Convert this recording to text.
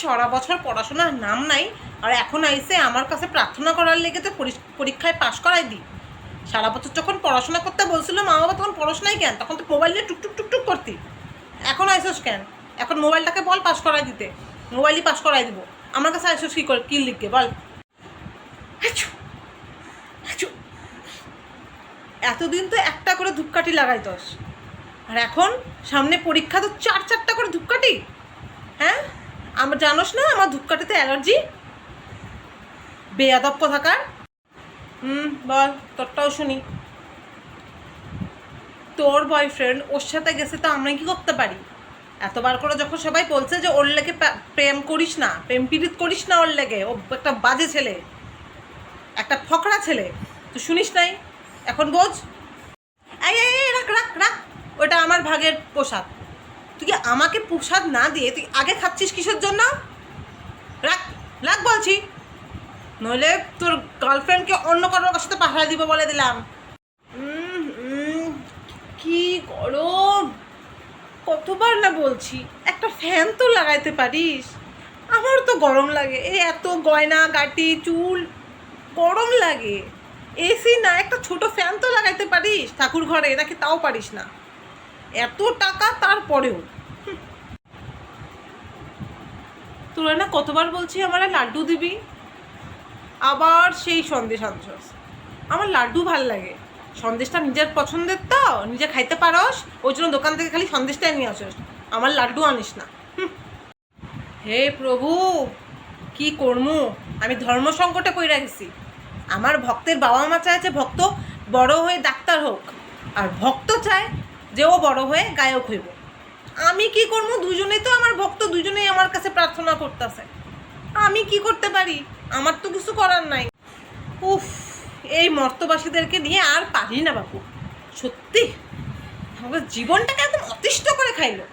সারা বছর পড়াশোনার নাম নাই, আর এখন আইসে আমার কাছে প্রার্থনা করার লেগে তো পরীক্ষায় পাশ করাই দিই সারা বছর যখন পড়াশোনা করতে বলছিল, মা বাবা তখন পড়াশোনাই কেন? তখন তো মোবাইল নিয়ে টুকটুক টুকটুক করতি। এখন আইসোস কেন? এখন মোবাইলটাকে বল পাশ করাই দিতে। মোবাইলই পাশ করাই দিব। আমার কাছে আইসোস কী করে কী লিখকে বল। এতদিন তো একটা করে ধূপকাঠি লাগাইতস। আর এখন সামনে পরীক্ষা তো চার চারটা করে ধূপকাঠি। হ্যাঁ? আমার জানোস না, আমার ধূপকাঠিতে অ্যালার্জি? বেয়াদব থাকার হুম, বল, তোরটাও শুনি। তোর বয়ফ্রেন্ড ওর সাথে গেছে তো আমরা কি করতে পারি? এতবার করে যখন সবাই বলছে যে ওর লেগে প্রেম করিস না, প্রেম পীড়িত করিস না ওর লেগে, ও একটা বাজে ছেলে, একটা ফকরা ছেলে, তুই শুনিস নাই? এখন বোঝ। এই রাখ রাখ রাখ। ওটা আমার ভাগের প্রসাদ তুই আমাকে প্রসাদ না দিয়ে তুই আগে খাচ্ছিস কিসের জন্য? রাখ রাখ বলছি। নইলে তোর গার্লফ্রেন্ডকে অন্য কারোর সাথে পাহারা দিব বলে দিলাম। কি গরম। কতবার না বলছি, একটা ফ্যান তো লাগাইতে পারিস। আমার তো গরম লাগে, এই এত গয়না, গাটি, চুল, গরম লাগে। এসি না, একটা ছোট ফ্যান তো লাগাইতে পারিস। ঠাকুর ঘরে নাকি তাও পারিস না? এত টাকা তারপরেও। তোরা না, কতবার বলছি আমার লাড্ডু দিবি? আবার সেই সন্দেশ আনছস। আমার লাড্ডু ভালো লাগে। সন্দেশটা নিজের পছন্দের তো, নিজে খাইতে পারস, ওই জন্য দোকান থেকে খালি সন্দেশটাই নিয়ে আসস। আমার লাড্ডু আনিস না। হে প্রভু, কি করমু? আমি ধর্ম সংকটে পড়ে গেছি। আমার ভক্তের বাবা মা চাইছে ভক্ত বড় হয়ে ডাক্তার হোক। আর ভক্ত চায় যে ও বড় হয়ে গায়ক হইব। আমি কি করব দুজনেই তো আমার ভক্ত, দুজনেই আমার কাছে প্রার্থনা করতেছে। আমি কি করতে পারি? আমার তো কিছু করার নাই। উফ, এই মর্তবাসীদেরকে নিয়ে আর পারি না বাপু। সত্যি? আমাদের জীবনটাকে একদম অতিষ্ঠ করে খাইলো।